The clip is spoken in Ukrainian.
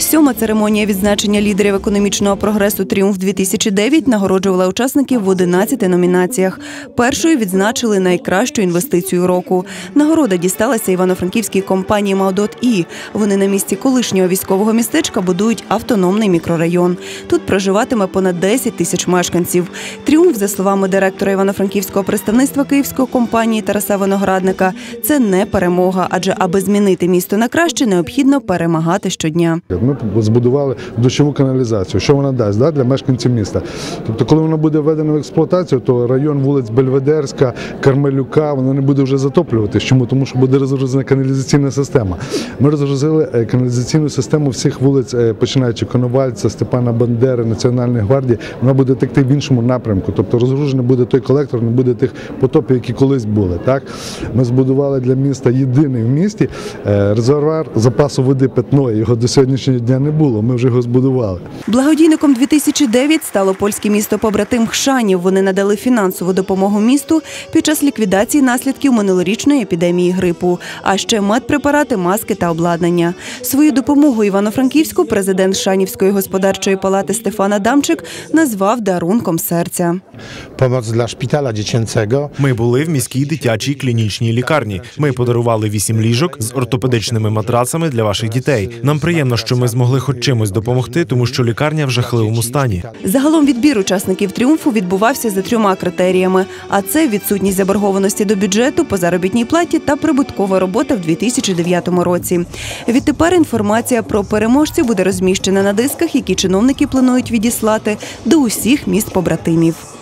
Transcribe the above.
Сьома церемонія відзначення лідерів економічного прогресу Тріумф 2009 нагороджувала учасників в 11 номінаціях. Першою відзначили найкращу інвестицію року. Нагорода дісталася івано-франківській компанії Маудот І. Вони на місці колишнього військового містечка будують автономний мікрорайон. Тут проживатиме понад 10 тисяч мешканців. Тріумф, за словами директора івано-франківського представництва київської компанії Тараса Виноградника, це не перемога, адже аби змінити місто на краще, необхідно перемагати щодня. Ми збудували дощову каналізацію. Що вона дасть да, для мешканців міста? Тобто, коли вона буде введена в експлуатацію, то район вулиць Бельведерська, Кармелюка, воно не буде вже затоплюватись. Чому? Тому що буде розгрузена каналізаційна система. Ми розгрузили е, каналізаційну систему всіх вулиць, е, починаючи Коновальця, Степана Бандери, Національної гвардії. Вона буде текти в іншому напрямку. Тобто розгружений буде той колектор, не буде тих потопів, які колись були. Так? Ми збудували для міста єдиний в місті е, резервуар запасу води питної. Його до сьогоднішнього дня не було. Ми вже його збудували. Благодійником 2009 стало польське місто побратим Хшанів. Вони надали фінансову допомогу місту під час ліквідації наслідків минулорічної епідемії грипу, а ще медпрепарати, маски та обладнання. Свою допомогу Івано-Франківську президент Шанівської господарчої палати Стефан Адамчик назвав дарунком серця. pomoc dla szpitala dziecięcego. Ми були в міській дитячій клінічній лікарні. Ми подарували вісім ліжок з ортопедичними матрацами для ваших дітей. Нам приємно, що змогли хоч чимось допомогти, тому що лікарня в жахливому стані. Загалом відбір учасників тріумфу відбувався за трьома критеріями: а це відсутність заборгованості до бюджету по заробітній платі та прибуткова робота в 2009 році. Відтепер інформація про переможців буде розміщена на дисках, які чиновники планують відіслати до усіх міст побратимів.